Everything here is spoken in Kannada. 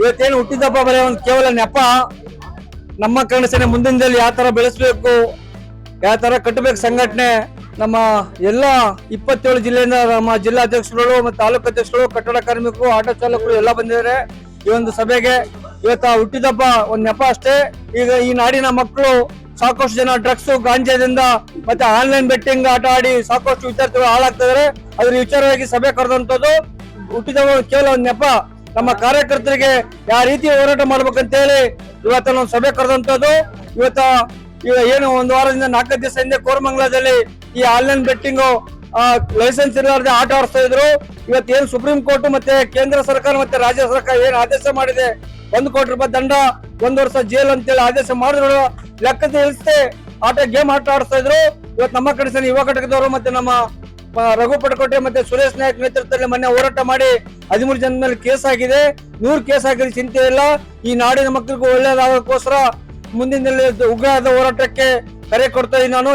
ಇವತ್ತೇನು ಹುಟ್ಟಿದಪ್ಪ ಬರೀ ಒಂದು ಕೇವಲ ನೆಪ. ನಮ್ಮ ಕನ್ನಡ ಸೇನೆ ಮುಂದಿನ ದಿನದಲ್ಲಿ ಯಾವ ತರ ಬೆಳೆಸಬೇಕು, ಯಾವ ತರ ಕಟ್ಟಬೇಕು ಸಂಘಟನೆ, ನಮ್ಮ ಎಲ್ಲ ಇಪ್ಪತ್ತೇಳು ಜಿಲ್ಲೆಯಿಂದ ನಮ್ಮ ಜಿಲ್ಲಾಧ್ಯಕ್ಷರುಗಳು ಮತ್ತು ತಾಲೂಕು ಅಧ್ಯಕ್ಷರು ಕಟ್ಟಡ ಕಾರ್ಮಿಕರು, ಆಟೋ ಚಾಲಕರು ಎಲ್ಲ ಬಂದಿದ್ದಾರೆ ಈ ಒಂದು ಸಭೆಗೆ. ಇವತ್ತು ಹುಟ್ಟಿದಪ್ಪ ಒಂದು ನೆಪ ಅಷ್ಟೇ. ಈಗ ಈ ನಾಡಿನ ಮಕ್ಕಳು ಸಾಕಷ್ಟು ಜನ ಡ್ರಗ್ಸ್ ಗಾಂಜಾದಿಂದ ಮತ್ತೆ ಆನ್ಲೈನ್ ಬೆಟ್ಟಿಂಗ್ ಆಟ ಆಡಿ ಸಾಕಷ್ಟು ವಿದ್ಯಾರ್ಥಿಗಳು ಹಾಳಾಗ್ತಿದ್ದಾರೆ ಅದ್ರ ವಿಚಾರವಾಗಿ ಸಭೆ ಕರೆದಂತದ್ದು ಹುಟ್ಟಿದವ ಕೇವಲ ಒಂದು ನೆಪ. ನಮ್ಮ ಕಾರ್ಯಕರ್ತರಿಗೆ ಯಾವ ರೀತಿ ಹೋರಾಟ ಮಾಡ್ಬೇಕಂತ ಹೇಳಿ ಇವತ್ತ ನಾವು ಸಭೆ ಕರೆದಂತದ್ದು ಇವತ್ತ ಏನು ಒಂದು ವಾರದಿಂದ ನಾಲ್ಕು ದಿವಸ ಹಿಂದೆ ಕೋರಮಂಗಲದಲ್ಲಿ ಈ ಆನ್ಲೈನ್ ಬೆಟ್ಟಿಂಗ್ ಲೈಸೆನ್ಸ್ ಇರಲಾರ್ದೆ ಆಟ ಆಡಿಸ್ತಾ ಇದ್ರು. ಇವತ್ತು ಏನು ಸುಪ್ರೀಂ ಕೋರ್ಟ್ ಮತ್ತೆ ಕೇಂದ್ರ ಸರ್ಕಾರ ಮತ್ತೆ ರಾಜ್ಯ ಸರ್ಕಾರ ಏನು ಆದೇಶ ಮಾಡಿದೆ, ಒಂದು ಕೋಟಿ ರೂಪಾಯಿ ದಂಡ, ಒಂದು ವರ್ಷ ಜೈಲ್ ಅಂತೇಳಿ ಆದೇಶ ಮಾಡಿದ್ರು. ಲೆಕ್ಕದ ಇಳಿಸದೆ ಆಟ ಗೇಮ್ ಆಟ ಆಡಿಸ್ತಾ ಇದ್ರು. ಇವತ್ತು ನಮ್ಮ ಕಡೆ ಯುವ ಘಟಕದವರು ಮತ್ತೆ ನಮ್ಮ ರಘು ಪಟಕೋಟೆ ಮತ್ತೆ ಸುರೇಶ್ ನಾಯಕ್ ನೇತೃತ್ವದಲ್ಲಿ ಮೊನ್ನೆ ಹೋರಾಟ ಮಾಡಿ ಹದಿಮೂರು ಜನ ಮೇಲೆ ಕೇಸ್ ಆಗಿದೆ. ನೂರು ಕೇಸ್ ಆಗಿದೆ ಚಿಂತೆ ಇಲ್ಲ. ಈ ನಾಡಿನ ಮಕ್ಕಳಿಗೂ ಒಳ್ಳೇದಾಗೋಕ್ಕೋಸ್ಕರ ಮುಂದಿನ ಉಗ್ರವಾದ ಹೋರಾಟಕ್ಕೆ ಕರೆ ಕೊಡ್ತಾ ನಾನು.